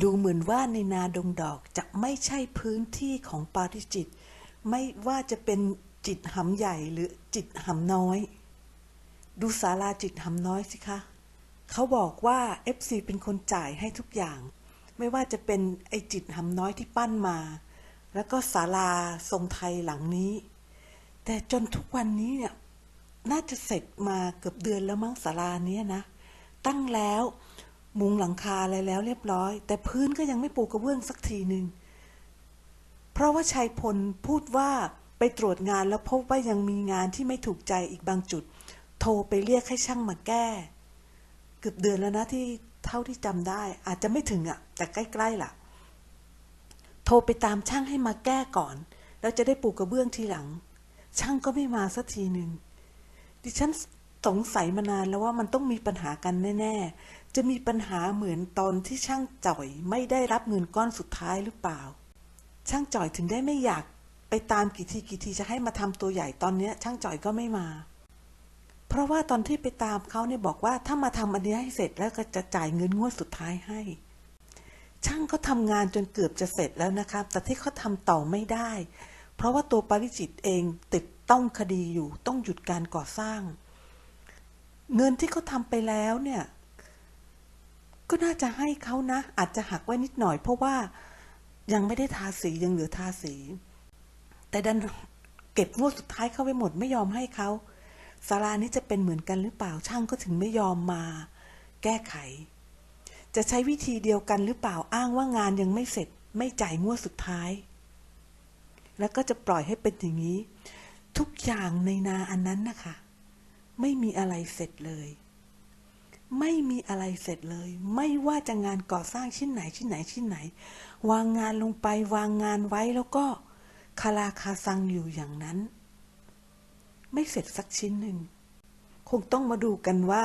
ดูเหมือนว่าในนาดงดอกจะไม่ใช่พื้นที่ของปาริจิต ไม่ว่าจะเป็นจิตหำใหญ่หรือจิตหำน้อย ดูศาลาจิตหำน้อยสิคะเขาบอกว่า FC เป็นคนจ่ายให้ทุกอย่าง ไม่ว่าจะเป็นไอจิตหำน้อยที่ปั้นมา แล้วก็ศาลาทรงไทยหลังนี้ แต่จนทุกวันนี้เนี่ยน่าจะเสร็จมาเกือบเดือนแล้วมั้งศาลาเนี้ยนะ ตั้งแล้ว มุงหลังคาอะไรแล้วเรียบร้อย แต่พื้นก็ยังไม่ปูกระเบื้องสักทีหนึ่งเพราะว่าชัยพลพูดว่าไปตรวจงานแล้วพบว่ายังมีงานที่ไม่ถูกใจอีกบางจุด โทรไปเรียกให้ช่างมาแก้ เกือบเดือนแล้วนะที่เท่าที่จำได้ อาจจะไม่ถึงอะ่ะ แต่ใกล้ๆล่ะ โทรไปตามช่างให้มาแก้ก่อน แล้วจะได้ปูกระเบื้องทีหลัง ช่างก็ไม่มาสักทีหนึ่งดิฉันสงสัยมานานแล้วว่ามันต้องมีปัญหากันแน่ๆ จะมีปัญหาเหมือนตอนที่ช่างจ่อยไม่ได้รับเงินก้อนสุดท้ายหรือเปล่า ช่างจ่อยถึงได้ไม่อยากไปตามกี่ทีกี่ทีจะให้มาทำตัวใหญ่ตอนเนี้ย ช่างจ่อยก็ไม่มา เพราะว่าตอนที่ไปตามเขาเนี่ยบอกว่าถ้ามาทำอันนี้ให้เสร็จแล้วก็จะจ่ายเงินงวดสุดท้ายให้ ช่างก็ทำงานจนเกือบจะเสร็จแล้วนะครับ แต่ที่เขาทำต่อไม่ได้ เพราะว่าตัวปริจิตเองติดต้องคดีอยู่ต้องหยุดการก่อสร้าง เงินที่เขาทำไปแล้วเนี่ย ก็น่าจะให้เขานะ อาจจะหักไว้นิดหน่อย เพราะว่ายังไม่ได้ทาสียังเหลือทาสี แต่ดันเก็บงวดสุดท้ายเข้าไว้หมดไม่ยอมให้เขาศาลานี้จะเป็นเหมือนกันหรือเปล่าช่างก็ถึงไม่ยอมมา แก้ไข จะใช้วิธีเดียวกันหรือเปล่าอ้างว่างานยังไม่เสร็จ ไม่จ่ายงวดสุดท้าย แล้วก็จะปล่อยให้เป็นอย่างนี้ ทุกอย่างในนาอันนั้นนะคะ ไม่มีอะไรเสร็จเลย ไม่มีอะไรเสร็จเลย ไม่ว่าจะงานก่อสร้างชิ้นไหนชิ้นไหนชิ้นไหน วางงานลงไปวางงานไว้แล้วก็คาราคาซังอยู่อย่างนั้น ไม่เสร็จสักชิ้นหนึ่ง คงต้องมาดูกันว่า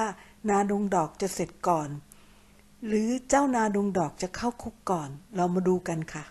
นาดงดอกจะเสร็จก่อน หรือเจ้านาดงดอกจะเข้าคุกก่อน เรามาดูกันค่ะ